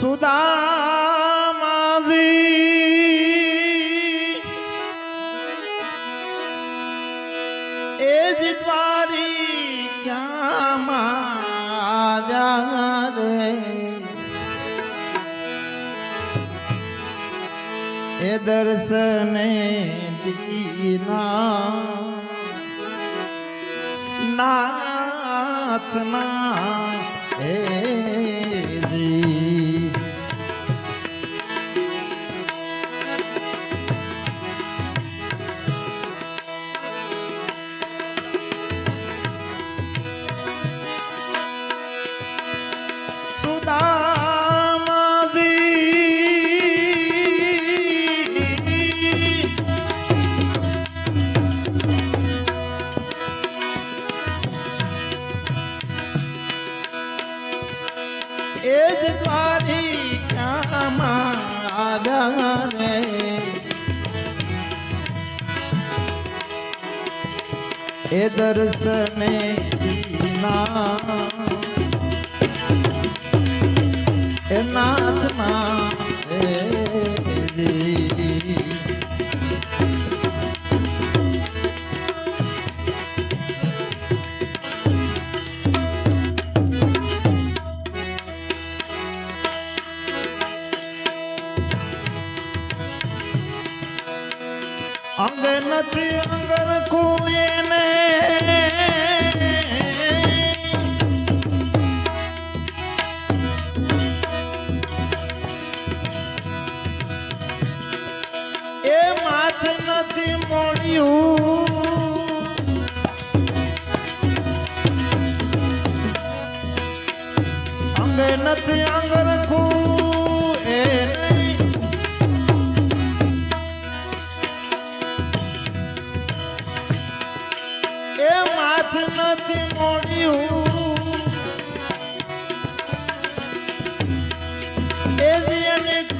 સુદામાજી. એ જ દ્વારી ક્યાં રે એ દીના. નાથના એ દર્શને નાથ એ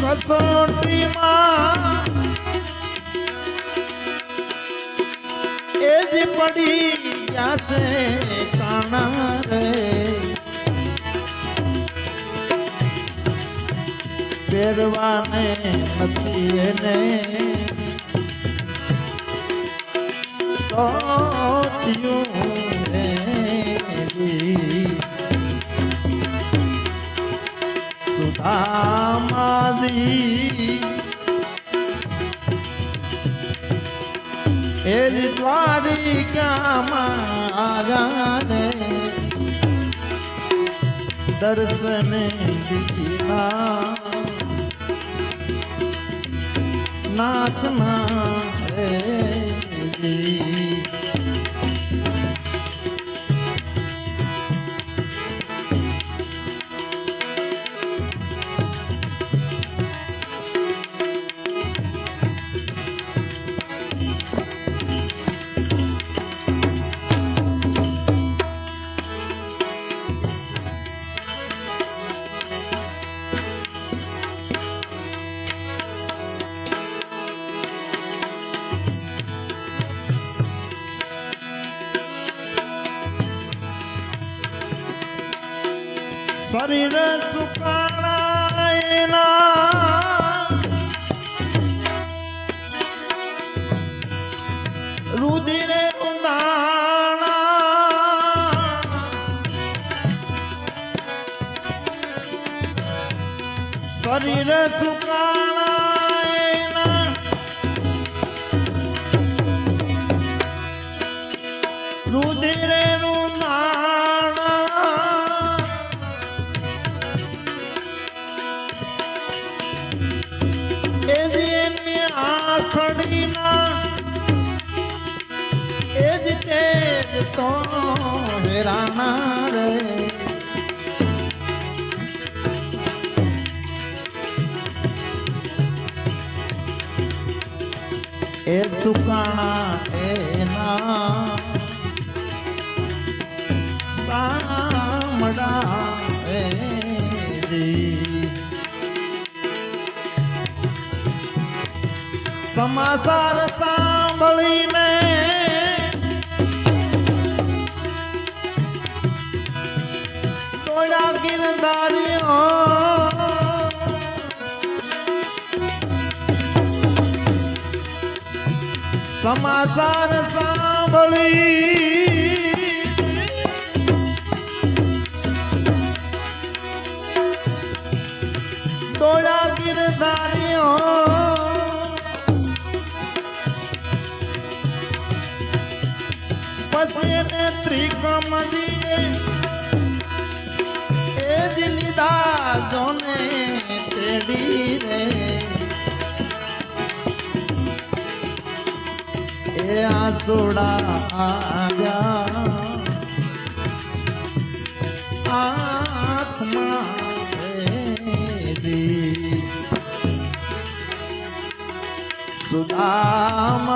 એની કસોટીમાં એ જ પડી છે કાણા રે. પહેરવાને નથી સોચ્યું હેરી. સુદામાજી એ જ દ્વારિકામાં દર્શન નાથના રે જી. શરીર સુકાણાયના રુધિરે શરીર સુકાણાયના તો હેરાના રે એ દુકાણા એના જી. સમાચાર સાંભળીને સમાચાર સાંભળી. ડોળા ગીરધારીઓ પછી ત્રિકમ દીએ તેડી રે એ આસોડા આવ્યા. આત્મા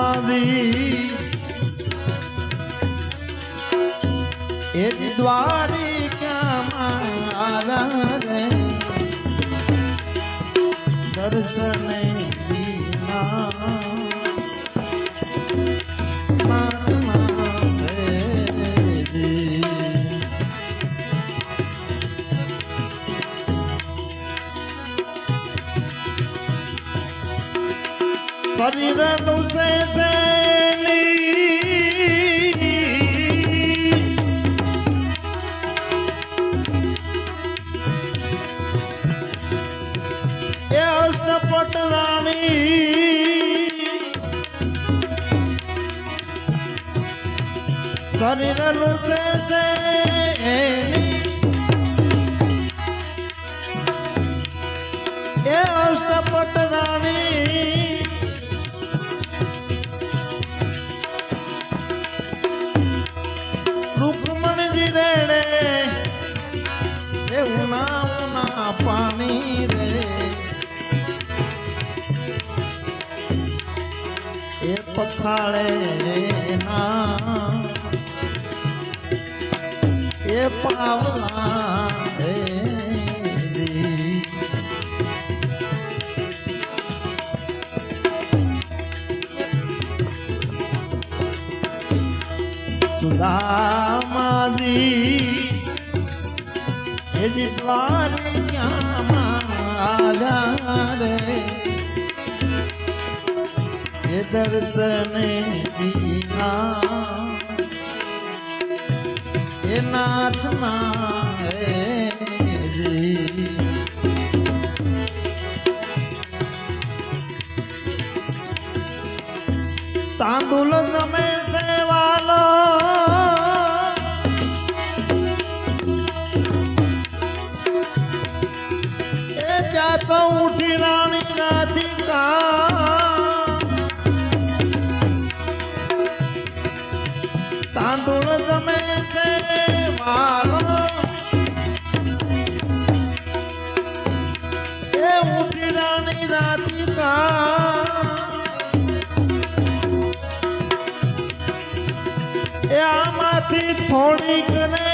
સુદામાદી એ જ દર્શને રૂપે છે. એ અષ્ટપટ રાણી. રૂકમણજી રેડે, એ ઉના ઉના પાણી રે. એ પથાળે ના. એ દી. સુદામાજી એ દિલવાર ક્યાં એ દર્શને દીના એ નાથના. તાંદુલ તમે તાંદુળ તમે મારો. એ ઉઠી રાણી રાધિકા એ આમાંથી થોડીક ને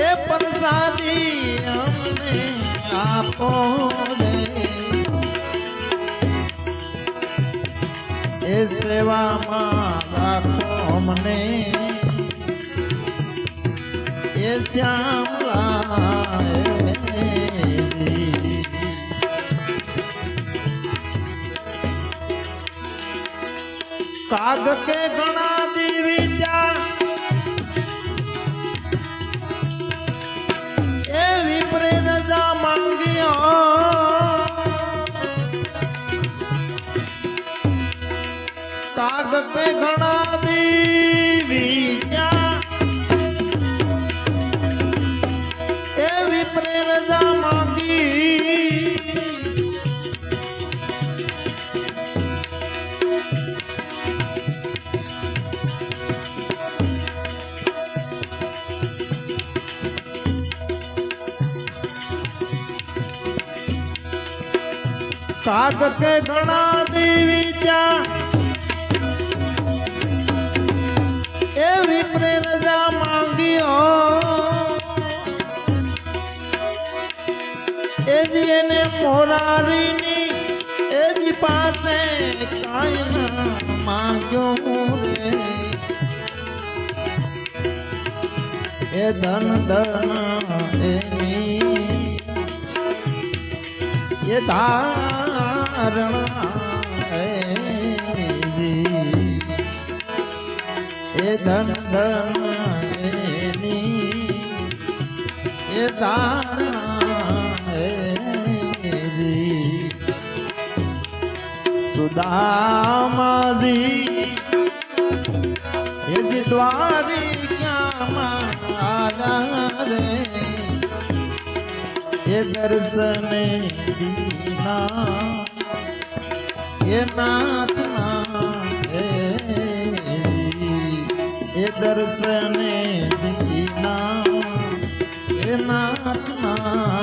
એ પ્રસાદી અમને આપો એ સેવામાં રાખો અમને એ શ્યામલા કાગ કે ઘણા કે ઘણા દેવી એ વિપરે રજા માંગી. કાગ કે ઘણા દીવિચા એ વિપ્રે રજા માંગ્યો એ જી એને મોરારીની એ જી પાસે કાંઈ ના માંગ્યો એ ધન ધારણા એ એની એ એની. સુદામાજી એ દ્વારી ક્યાં આજા રે એ દર્શને દીના એ નાથના દર્શને દીના એ નાથના